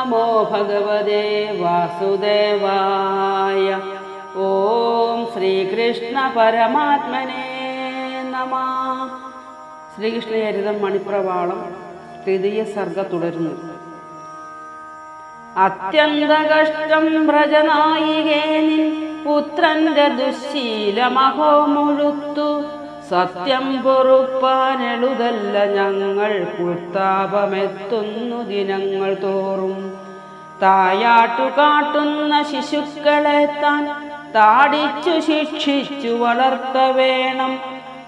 നമോ ഭഗവതേ വാസുദേവായ ഓം ശ്രീകൃഷ്ണ പരമാത്മനേ നമ ശ്രീകൃഷ്ണചരിതം മണിപ്രവാളം തൃതീയ സർഗ തുടരുന്നു. അത്യന്ത കഷ്ടം വ്രജനായികേ നിൻ പുത്രന്റെ ദുശീലമഹോ മുഴുത്തു. സത്യം പൊറുപ്പാനെളുതല്ല ഞങ്ങൾ കുത്താപമെത്തുന്നു ദിനങ്ങൾ തോറും. തായാട്ടു കാട്ടുന്ന ശിശുക്കളെ താൻ താടിച്ചു ശിക്ഷിച്ചു വളർത്ത വേണം.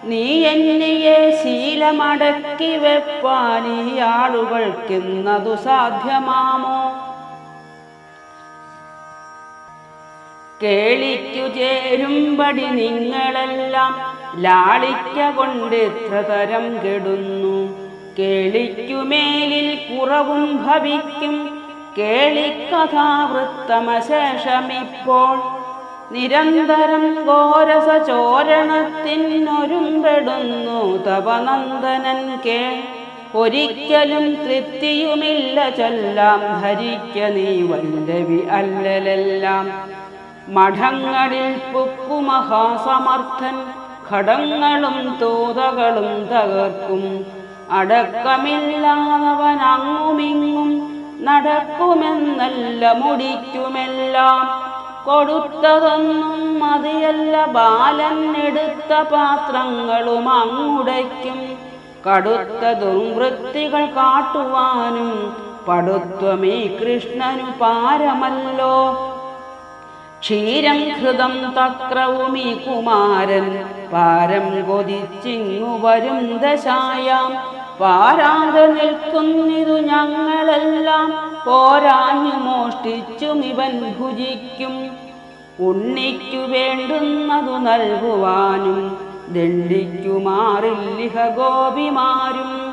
നീ എന്നിയെ ശീലമടക്കി വെപ്പാൻ ഈ ആളുകൾക്കിന്നതു സാധ്യമാമോ? കേളിക്കു ചേരുംപടി നിങ്ങളെല്ലാം ലാളിക്ക കൊണ്ട് എത്ര തരം കെടുന്നു? കേളിക്കുമേലിൽ കുറവും ഭവിക്കും. കേളിക്കഥാവൃത്തമശേഷമിപ്പോൾ നിരന്തരം ഘോരസ ചോരണത്തിനൊരുമ്പെടുന്നു തപനന്ദനൻ കേ. ഒരിക്കലും തൃപ്തിയുമില്ല ചൊല്ലാം ധരിക്ക നീ വല്ലവി അല്ലലെല്ലാം. മഠങ്ങളിൽ പുക്കുമഹാസമർത്ഥൻ ഘടങ്ങളും തോതകളും തകർക്കും. അടക്കമില്ലാതവൻ അങ്ങുമിങ്ങും നടക്കുമെന്നല്ല മുടിക്കുമെല്ലാം. കൊടുത്തതൊന്നും മതിയല്ല ബാലൻ എടുത്ത പാത്രങ്ങളും അങ്ങുടയ്ക്കും. കടുത്ത ദുർവൃത്തികൾ കാട്ടുവാനും പടുത്വമീ കൃഷ്ണനു പാരമല്ലോ. ക്ഷീരം ഹൃദം തക്രവുമീ കുമാരൻ പാരം കൊതിച്ചിങ്ങു വരും ദശായാം. പാരാതെ നിൽക്കുന്നിതു ഞങ്ങളെല്ലാം പോരാഞ്ഞു മോഷ്ടിച്ചും ഇവൻ ഭുജിക്കും. ഉണ്ണിക്കു വേണ്ടുന്നതു നൽകുവാനും ദണ്ഡിക്കുമാറില്ലിഹ ഗോപിമാരും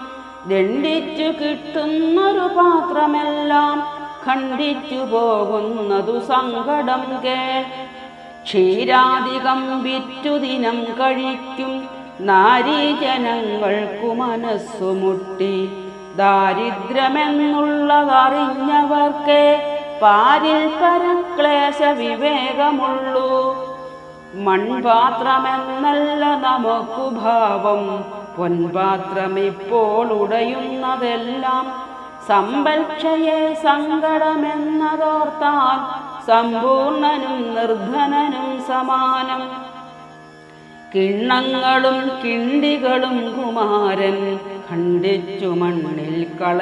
ദണ്ഡിച്ചു കിട്ടുന്നൊരു പാത്രമെല്ലാം ഖണ്ഡിച്ചു പോകുന്നതു സങ്കടം കേ ക്ഷീരാധികം വിറ്റു ദിനം കഴിക്കും. നാരീജനങ്ങൾക്കു മനസ്സുമുട്ടി ദാരിദ്ര്യമെന്നുള്ളതറിഞ്ഞവർക്ക് പാരിൽ പരക്ലേശ വിവേകമുള്ളൂ. മൺപാത്രമെന്നല്ല നമുക്കു ഭാവം. പൊൻപാത്രമിപ്പോൾ ഉടയുന്നതെല്ലാം സമ്പൽക്ഷയെ സങ്കടമെന്നതോർത്താൽ സമ്പൂർണനും നിർധനനും സമാനം. കിണ്ണങ്ങളും കിണ്ടികളും കുമാരൻ ഖണ്ഡിച്ചു മണ്ണിൽ കള